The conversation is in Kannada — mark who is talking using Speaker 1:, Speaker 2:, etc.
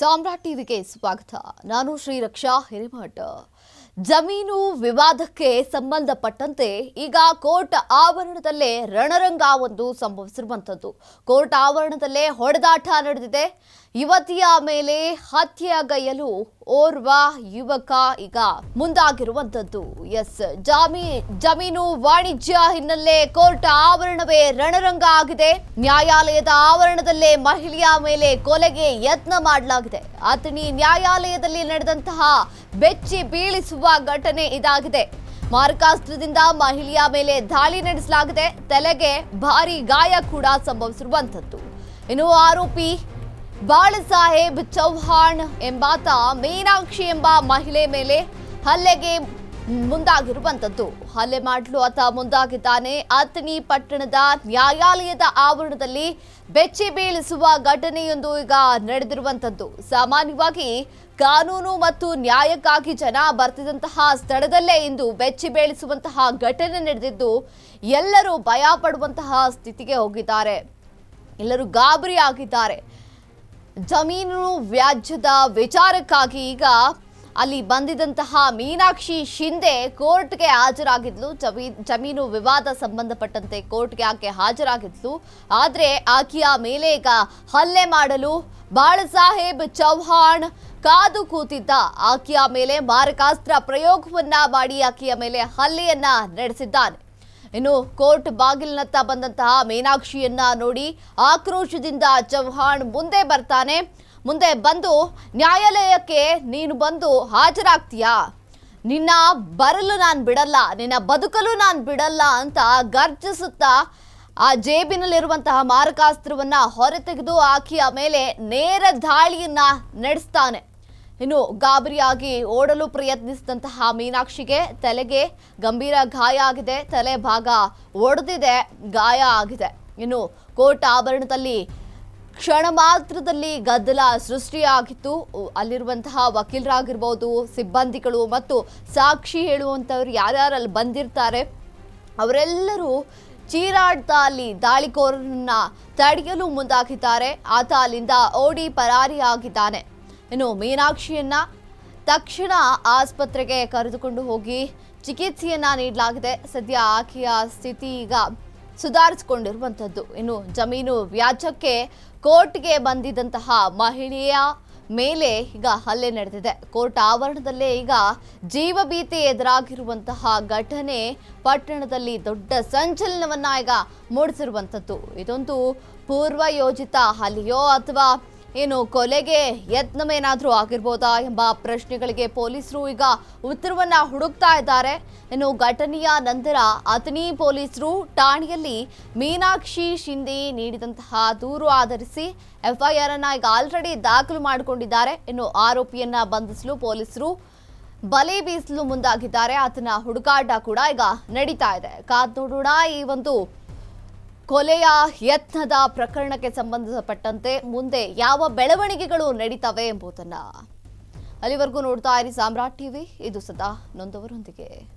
Speaker 1: ಸಾಮ್ರಾಟ್ ಟಿವಿಗೆ ಸ್ವಾಗತ. ನಾನು ಶ್ರೀರಕ್ಷಾ ಹಿರೇಮಠ. ಜಮೀನು ವಿವಾದಕ್ಕೆ ಸಂಬಂಧಪಟ್ಟಂತೆ ಈಗ ಕೋರ್ಟ್ ಆವರಣದಲ್ಲೇ ರಣರಂಗ ಒಂದು ಸಂಭವಿಸಿರುವಂಥದ್ದು. ಕೋರ್ಟ್ ಆವರಣದಲ್ಲೇ ಹೊಡೆದಾಟ ನಡೆದಿದೆ. ಯುವತಿಯ ಮೇಲೆ ಹತ್ಯೆಗೈಯಲು ಓರ್ವ ಯುವಕ ಈಗ ಮುಂದಾಗಿರುವಂಥದ್ದು. ಎಸ್, ಜಾಮೀ, ಜಮೀನು ವಾಣಿಜ್ಯ ಹಿನ್ನೆಲೆ ಕೋರ್ಟ್ ಆವರಣವೇ ರಣರಂಗ ಆಗಿದೆ. ನ್ಯಾಯಾಲಯದ ಆವರಣದಲ್ಲೇ ಮಹಿಳೆಯ ಮೇಲೆ ಕೊಲೆಗೆ ಯತ್ನ ಮಾಡಲಾಗಿದೆ. ಅಥಣಿ ನ್ಯಾಯಾಲಯದಲ್ಲಿ ನಡೆದಂತಹ ಬೆಚ್ಚಿ ಬೀಳಿಸುವ ಘಟನೆ ಇದಾಗಿದೆ. ಮಾರಕಾಸ್ತ್ರದಿಂದ ಮಹಿಳೆಯ ಮೇಲೆ ದಾಳಿ ನಡೆಸಲಾಗಿದೆ. ತಲೆಗೆ ಭಾರಿ ಗಾಯ ಕೂಡ ಸಂಭವಿಸಿರುವಂಥದ್ದು. ಇನ್ನು ಆರೋಪಿ ಬಾಳಸಾಹೇಬ್ ಚೌಹಾಣ್ ಎಂಬಾತ ಮೀನಾಕ್ಷಿ ಎಂಬ ಮಹಿಳೆ ಮೇಲೆ ಹಲ್ಲೆಗೆ ಮುಂದಾಗಿರುವಂಥದ್ದು ಹಲ್ಲೆ ಮಾಡಲು ಆತ ಮುಂದಾಗಿದ್ದಾನೆ. ಅಥಣಿ ಪಟ್ಟಣದ ನ್ಯಾಯಾಲಯದ ಆವರಣದಲ್ಲಿ ಬೆಚ್ಚಿ ಬೀಳಿಸುವ ಘಟನೆಯೊಂದು ಈಗ ನಡೆದಿರುವಂಥದ್ದು ಸಾಮಾನ್ಯವಾಗಿ ಕಾನೂನು ಮತ್ತು ನ್ಯಾಯಕ್ಕಾಗಿ ಜನ ಬರ್ತಿದಂತಹ ಸ್ಥಳದಲ್ಲೇ ಇಂದು ಬೆಚ್ಚಿ ಬೀಳಿಸುವಂತಹ ಘಟನೆ ನಡೆದಿದ್ದು ಎಲ್ಲರೂ ಭಯ ಪಡುವಂತಹ ಸ್ಥಿತಿಗೆ ಹೋಗಿದ್ದಾರೆ. ಎಲ್ಲರೂ ಗಾಬರಿ ಆಗಿದ್ದಾರೆ ಜಮೀನು ವ್ಯಾಜ್ಯದ ವಿಚಾರಕ್ಕಾಗಿ ಈಗ ಅಲ್ಲಿ ಬಂದಿದ್ದಂತಹ ಮೀನಾಕ್ಷಿ ಶಿಂದೆ ಕೋರ್ಟ್ಗೆ ಹಾಜರಾಗಿದ್ಲು. ಜಮೀ, ಜಮೀನು ವಿವಾದ ಸಂಬಂಧಪಟ್ಟಂತೆ ಕೋರ್ಟ್ಗೆ ಆಕೆ ಹಾಜರಾಗಿದ್ಲು. ಆದರೆ ಆಕೆಯ ಮೇಲೆ ಈಗ ಹಲ್ಲೆ ಮಾಡಲು ಬಾಳಸಾಹೇಬ್ ಚೌಹಾಣ್ ಕಾದು ಕೂತಿದ್ದ. ಆಕೆಯ ಮೇಲೆ ಮಾರಕಾಸ್ತ್ರ ಪ್ರಯೋಗವನ್ನ ಮಾಡಿ ಆಕೆಯ ಮೇಲೆ ಹಲ್ಲೆಯನ್ನ ನಡೆಸಿದ್ದಾನೆ. ಇನ್ನು ಕೋರ್ಟ್ ಬಾಗಿಲಿನತ್ತ ಬಂದಂತಹ ಮೀನಾಕ್ಷಿಯನ್ನ ನೋಡಿ ಆಕ್ರೋಶದಿಂದ ಚೌಹಾಣ್ ಮುಂದೆ ಬರ್ತಾನೆ. ಮುಂದೆ ಬಂದು ನ್ಯಾಯಾಲಯಕ್ಕೆ ನೀನು ಬಂದು ಹಾಜರಾಗ್ತೀಯಾ? ನಿನ್ನ ಬರಲು ನಾನು ಬಿಡಲ್ಲ, ನಿನ್ನ ಬದುಕಲು ನಾನು ಬಿಡಲ್ಲ ಅಂತ ಗರ್ಜಿಸುತ್ತಾ ಆ ಜೇಬಿನಲ್ಲಿರುವಂತಹ ಮಾರಕಾಸ್ತ್ರವನ್ನ ಹೊರತೆಗೆದು ಆಕೆಯ ಮೇಲೆ ನೇರ ದಾಳಿಯನ್ನ ನಡೆಸ್ತಾನೆ. ಇನ್ನು ಗಾಬರಿಯಾಗಿ ಓಡಲು ಪ್ರಯತ್ನಿಸಿದಂತಹ ಮೀನಾಕ್ಷಿಗೆ ತಲೆಗೆ ಗಂಭೀರ ಗಾಯ ಆಗಿದೆ, ತಲೆ ಭಾಗ ಒಡೆದಿದೆ, ಗಾಯ ಆಗಿದೆ. ಇನ್ನು ಕೋರ್ಟ್ ಆವರಣದಲ್ಲಿ ಕ್ಷಣ ಮಾತ್ರದಲ್ಲಿ ಗದ್ದಲ ಸೃಷ್ಟಿಯಾಗಿತ್ತು. ಅಲ್ಲಿರುವಂತಹ ವಕೀಲರಾಗಿರ್ಬೋದು, ಸಿಬ್ಬಂದಿಗಳು ಮತ್ತು ಸಾಕ್ಷಿ ಹೇಳುವಂಥವ್ರು ಯಾರ್ಯಾರಲ್ಲಿ ಬಂದಿರ್ತಾರೆ, ಅವರೆಲ್ಲರೂ ಚೀರಾಡ್ತಾ ಅಲ್ಲಿ ದಾಳಿಕೋರನ್ನ ತಡೆಯಲು ಮುಂದಾಗಿದ್ದಾರೆ. ಆತ ಅಲ್ಲಿಂದ ಓಡಿ ಪರಾರಿಯಾಗಿದ್ದಾನೆ. ಇನ್ನು ಮೀನಾಕ್ಷಿಯನ್ನ ತಕ್ಷಣ ಆಸ್ಪತ್ರೆಗೆ ಕರೆದುಕೊಂಡು ಹೋಗಿ ಚಿಕಿತ್ಸೆಯನ್ನ ನೀಡಲಾಗಿದೆ. ಸದ್ಯ ಆಕೆಯ ಸ್ಥಿತಿ ಈಗ ಸುಧಾರಿಸಿಕೊಂಡಿರುವಂಥದ್ದು. ಇನ್ನು ಜಮೀನು ವ್ಯಾಜ್ಯಕ್ಕೆ ಕೋರ್ಟ್ಗೆ ಬಂದಿದ್ದಂತಹ ಮಹಿಳೆಯ ಮೇಲೆ ಈಗ ಹಲ್ಲೆ ನಡೆದಿದೆ. ಕೋರ್ಟ್ ಆವರಣದಲ್ಲೇ ಈಗ ಜೀವ ಭೀತಿ ಎದುರಾಗಿರುವಂತಹ ಘಟನೆ ಪಟ್ಟಣದಲ್ಲಿ ದೊಡ್ಡ ಸಂಚಲನವನ್ನ ಈಗ ಮೂಡಿಸಿರುವಂಥದ್ದು. ಇದೊಂದು ಪೂರ್ವ ಯೋಜಿತ ಹಲ್ಲೆಯೋ ಅಥವಾ ಏನು ಕೊಲೆಗೆ ಯತ್ನವೇನಾದರೂ ಆಗಿರ್ಬೋದಾ ಎಂಬ ಪ್ರಶ್ನೆಗಳಿಗೆ ಪೊಲೀಸರು ಈಗ ಉತ್ತರವನ್ನು ಹುಡುಕ್ತಾ ಇದ್ದಾರೆ. ಇನ್ನು ಘಟನೆಯ ನಂತರ ಅಥಣಿ ಪೊಲೀಸರು ಠಾಣೆಯಲ್ಲಿ ಮೀನಾಕ್ಷಿ ಶಿಂದೆ ನೀಡಿದಂತಹ ದೂರು ಆಧರಿಸಿ ಎಫ್ಐಆರ್ ಅನ್ನ ಈಗ ಆಲ್ರೆಡಿ ದಾಖಲು ಮಾಡಿಕೊಂಡಿದ್ದಾರೆ. ಇನ್ನು ಆರೋಪಿಯನ್ನ ಬಂಧಿಸಲು ಪೊಲೀಸರು ಬಲೆ ಬೀಸಲು ಮುಂದಾಗಿದ್ದಾರೆ. ಆತನ ಹುಡುಕಾಟ ಕೂಡ ಈಗ ನಡೀತಾ ಇದೆ. ಕಾದ್ ನೋಡೋಣ ಈ ಒಂದು ಕೊಲೆಯ ಯತ್ನದ ಪ್ರಕರಣಕ್ಕೆ ಸಂಬಂಧಪಟ್ಟಂತೆ ಮುಂದೆ ಯಾವ ಬೆಳವಣಿಗೆಗಳು ನಡೀತವೆ ಎಂಬುದನ್ನು ಅಲ್ಲಿವರೆಗೂ ನೋಡ್ತಾ ಇರಿ ಸಾಮ್ರಾಟ್ ಟಿವಿ. ಇದು ಸದಾ ನೊಂದವರೊಂದಿಗೆ.